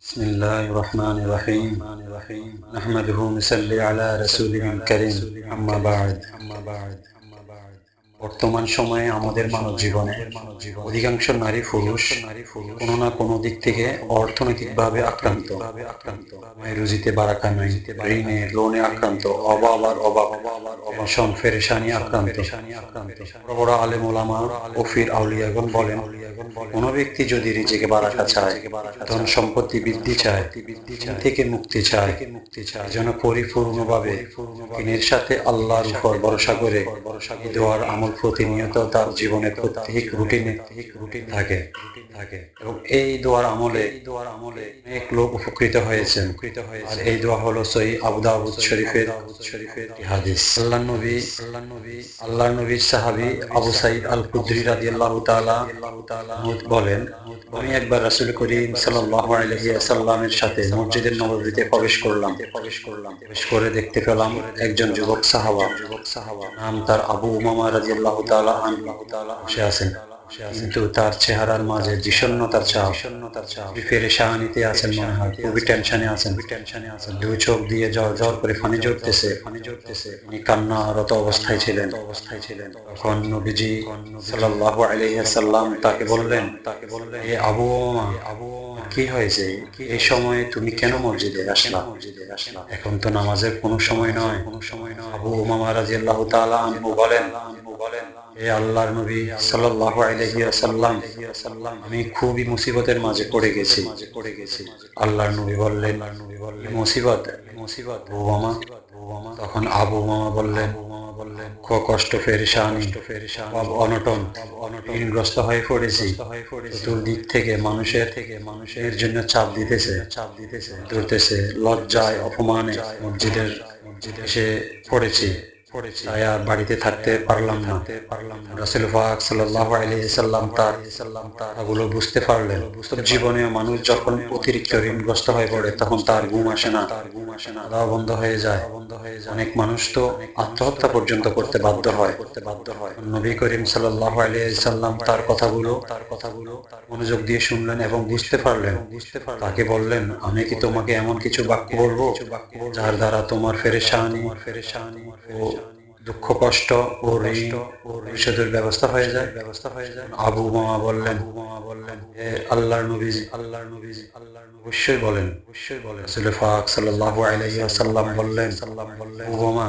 بسم الله الرحمن الرحيم. نحمده ونصلي على رسوله الكريم. أما بعد. বর্তমান সময়ে আমাদের মানব জীবনে অধিকাংশ নারী পুরুষ কোনো না কোনো দিক থেকে অর্থনৈতিকভাবে আক্রান্ত। রুজিতে বারাকা নাই ঋণে, লোনে আক্রান্ত অভাব আর অভাব টেনশন ফেরেশানি আক্রান্ত। বড় বড় ওফির বলেন ব্যক্তি যদি রিজিকে বারাকা চায়, ধন সম্পত্তি বৃদ্ধি চায় থেকে মুক্তি চায় যেন পরিপূর্ণভাবে, দিনের সাথে আল্লাহর উপর ভরসা করে দোয়ার আমল প্রতিনিয়ত তার জীবনে প্রত্যেক রুটিনে রুটিন থাকে থাকে। এবং এই দোয়ার আমলে দোয়ার আমলে অনেক লোক উপকৃত হয়েছেন। উপকৃত হয়েছে এই দোয়া হলো সই আবু দাউদ শরীফের শরীফের হাদিস। আল্লাহ নবী আল্লাহ নবী আল্লাহ নবীর সাহাবী আবু সাইদ আল কুদরি রাদিয়াল্লাহু তাআলা বলেন, আমি একবার রাসূল করিম সাল্লাল্লাহু আলাইহি ওয়াসাল্লামের সাথে মসজিদের নববীতে প্রবেশ করলাম। প্রবেশ করলাম প্রবেশ করে দেখতে পেলাম একজন যুবক সাহাবা যুবক সাহাবা। নাম তার আবু উমামা রাদিয়াল্লাহু আছেন কিন্তু তার চেহারার মাঝে বিষণ্ণতার চাপ চাপ পেরেশানিতে আছেন মনে হয় খুবই টেনশনে আছেন। টেনশনে আছেন। দুই চোখ দিয়ে জ্বর জ্বর করে পানি জড়তেছে পানি জড়তেছে উনি কান্নারত অবস্থায় ছিলেন। অবস্থায় ছিলেন। তখন নবীজি সাল্লাল্লাহু আলাইহি সাল্লাম তাকে বললেন তাকে বললেন এ আবু আবু কি হয়েছে? এই সময়ে তুমি কেন মসজিদে আসলা? মসজিদে আসলা? এখন তো নামাজের কোনো সময় নয়। কোনো সময় নয়। আবু ওমামা রাদিয়াল্লাহু তাআলা আনহু বলেন আল্লাহর আমি খুবই মুসিবতের মাঝে পড়ে গেছি। মাঝে গেছি আল্লাহর নবী বললেন নবী মুসিবত মুসিবত তখন আবু মামা বললেন বললেন কষ্ট অনটন অনটনগ্রস্ত হয়ে পড়েছি। চতুর্দিক থেকে মানুষের থেকে মানুষের জন্য চাপ দিতেছে চাপ দিতেছে ধরতেছে, লজ্জায়, অপমানে মসজিদের মসজিদে এসে পড়েছি। পড়েছি। তাই আর বাড়িতে থাকতে পারলাম না। পারলাম না রাসূল পাক সাল্লাল্লাহু আলাইহি সাল্লাম তার সাল্লাম তার ওগুলো বুঝতে পারলেন জীবনে মানুষ যখন অতিরিক্ত ঋণগ্রস্ত হয়ে পড়ে তখন তার ঘুম আসে না। তার ঘুম আসে না। খাওয়া বন্ধ হয়ে যায়। বন্ধ হয়ে যায়। অনেক মানুষ তো আত্মহত্যা পর্যন্ত করতে বাধ্য হয়। করতে বাধ্য হয়। নবী করিম সাল্লাহ আলিয়াল্লাম সাল্লাম তার কথাগুলো তার কথাগুলো মনোযোগ দিয়ে শুনলেন এবং বুঝতে পারলেন। বুঝতে পারলেন। তাকে বললেন আমি কি তোমাকে এমন কিছু বাক্য বলব যার দ্বারা তোমার ফেরেশানি ফেরেশানি ও দুঃখ কষ্ট ও ঋণ ও পরিশোধের ব্যবস্থা হয়ে যায়। ব্যবস্থা হয়ে যায়। আবু মামা বললেন আবু মামা বললেন হে আল্লাহর নবীজি আল্লাহর নবীজি আল্লাহর নবী। অবশ্যই বলেন। অবশ্যই বলেন। রাসূল সাল্লাহ আলাইহি ওয়াসাল্লাম বললেন সাল্লাম বললেন আবু মামা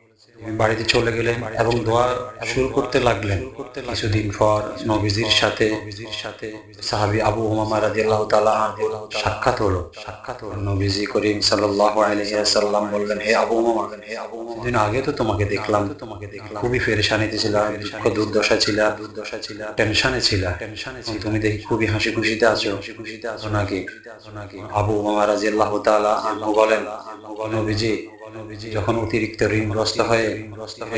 বাড়িতে চলে গেলেন এবং দোয়া শুরু করতে লাগলেন। কিছুদিন পর নবীজির সাথে সাথে সাহাবী আবু উমামা রাদিয়াল্লাহু তাআলা আনহু সাক্ষাৎ হলো। সাক্ষাৎ হলো নবীজি করিম সাল্লাল্লাহু আলাইহি বললেন, হে আবু উমামা হে আবু দিন আগে তো তোমাকে দেখলাম। তোমাকে দেখলাম খুবই পেরেশানিতে ছিল দুঃখ দুর্দশা ছিল দুর্দশা ছিল টেনশনে ছিল টেনশনে ছিল তুমি দেখি খুবই হাসি খুশিতে আছো। হাসি খুশিতে আছো নাকি নাকি আবু উমামা রাদিয়াল্লাহু তাআলা বলেন, নবীজি, যখন অতিরিক্ত ঋণগ্রস্ত হয়ে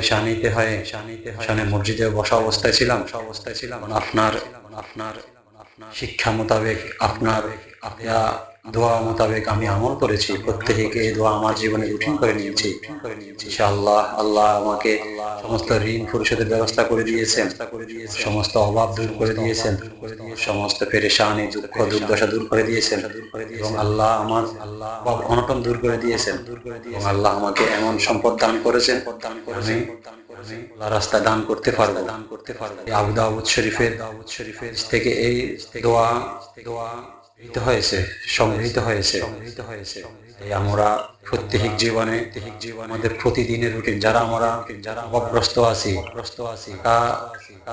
শানিতে হয়ে শানে মসজিদে বসা অবস্থায় ছিলাম। অবস্থায় ছিলাম আপনার আপনার শিক্ষা মোতাবেক আপনার আপনার দোয়া মোতাবেক আমি আমল করেছি। প্রত্যেকে দোয়া আমার জীবনে রুটিন করে নিয়েছি। ইনশাআল্লাহ আল্লাহ আমাকে সমস্ত ঋণ পরিশোধের ব্যবস্থা করে দিয়েছেন। সমস্ত অভাব দূর করে দিয়েছেন। সমস্ত পেরেশানি, দুঃখ, দুর্দশা দূর করে দিয়েছেন। এবং আল্লাহ আমার আল্লাহ অনটন দূর করে দিয়েছেন। এবং আল্লাহ আমাকে এমন সম্পদ দান করেছেন দান করেছেন আল্লাহ রাস্তা দান করতে পারব। দান করতে পারব আবু দাউদ শরীফের দাউদ শরীফের থেকে এই দোয়া দোয়া সংগৃহীত হয়েছে সংগৃহীত হয়েছে। সংগৃহীত হয়েছে আমরা প্রত্যেক জীবনে আমাদের প্রতিদিনের রুটিন, যারা আমরা যারা অভাবগ্রস্ত আছি গ্রস্ত আছি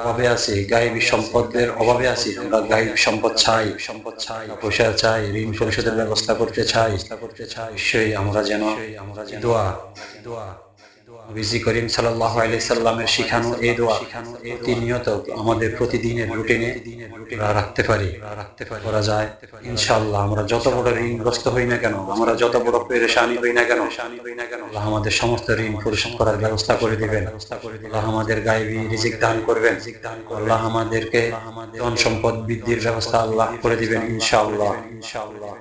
অভাবে আছি, গায়েবী সম্পদের অভাবে আছি, আমরা গায়েবী সম্পদ চাই সম্পদ চাই পয়সা চাই, ঋণ পরিশোধের ব্যবস্থা করতে চাই করতে চাই নিশ্চয়ই আমরা যেন আমরা দোয়া দোয়া করিম আলাইহি সাল্লামের শিখানো আমাদের রাখতে পারি রাখতে পারি যায়। ইনশাআল্লাহ আমরা যত বড় ঋণগ্রস্ত হই না কেন, আমরা যত বড় পেরেশানি হই না কেন না কেন আমাদের সমস্ত ঋণ পরিশোধ করার ব্যবস্থা করে দিবেন। ব্যবস্থা করে আমাদের রিজিক দান করবেন। আল্লাহ আমাদেরকে আমাদের সম্পদ বৃদ্ধির ব্যবস্থা আল্লাহ করে দিবেন ইনশাআল্লাহ ইনশাআল্লাহ।